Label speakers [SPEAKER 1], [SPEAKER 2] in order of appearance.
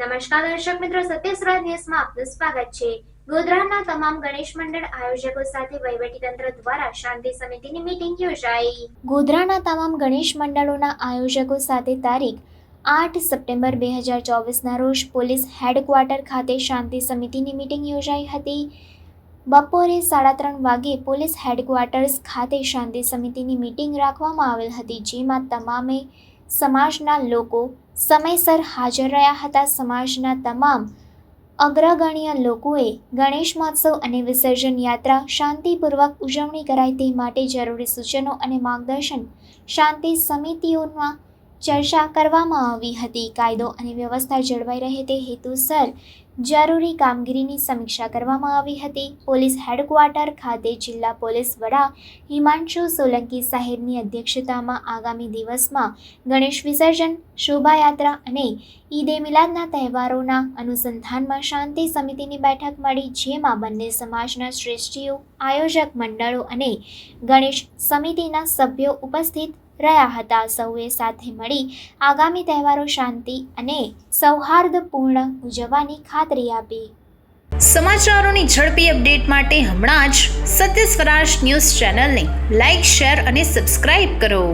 [SPEAKER 1] નમસ્કાર દર્શક મિત્રો સત્યસરાજ ન્યૂઝમાં આપનું સ્વાગત છે. ગોધરાના તમામ ગણેશ મંડળ આયોજકો સાથે વહીવટીતંત્ર દ્વારા શાંતિ સમિતિની મીટિંગ યોજાઈ. ગોધરાના તમામ ગણેશ મંડળોના આયોજકો સાથે તારીખ આઠ સપ્ટેમ્બર બે હજાર ચોવીસના રોજ પોલીસ હેડક્વાર્ટર ખાતે શાંતિ સમિતિની મીટિંગ યોજાઈ હતી. બપોરે સાડા ત્રણ વાગે પોલીસ હેડક્વાર્ટર્સ ખાતે શાંતિ સમિતિની મીટિંગ રાખવામાં આવેલ હતી, જેમાં તમામે સમાજના લોકો સમયસર હાજર રહ્યા હતા. સમાજના તમામ અગ્રગણ્ય લોકોએ ગણેશ મહોત્સવ અને વિસર્જન યાત્રા શાંતિપૂર્વક ઉજવણી કરાય તે માટે જરૂરી સૂચનો અને માર્ગદર્શન શાંતિ સમિતિઓમાં ચર્ચા કરવામાં આવી હતી. કાયદો અને વ્યવસ્થા જળવાઈ રહે તે હેતુસર જરૂરી કામગીરીની સમીક્ષા કરવામાં આવી હતી. પોલીસ હેડક્વાર્ટર ખાતે જિલ્લા પોલીસ વડા હિમાંશુ સોલંકી સાહેબની અધ્યક્ષતામાં આગામી દિવસમાં ગણેશ વિસર્જન, શોભાયાત્રા અને ઈદે મિલાદના તહેવારોના અનુસંધાનમાં શાંતિ સમિતિની બેઠક મળી, જેમાં બંને સમાજના શ્રેષ્ઠીઓ, આયોજક મંડળો અને ગણેશ સમિતિના સભ્યો ઉપસ્થિત રહ્યા હતા. સૌએ સાથે મળી આગામી તહેવારો શાંતિ અને સૌહાર્દપૂર્ણ ઉજવવાની ખાતરી આપી.
[SPEAKER 2] સમાચારોની ઝડપી અપડેટ માટે હમણાં જ સત્ય સ્વરાજ ન્યૂઝ ચેનલને લાઇક શેર અને સબસ્ક્રાઇબ કરો.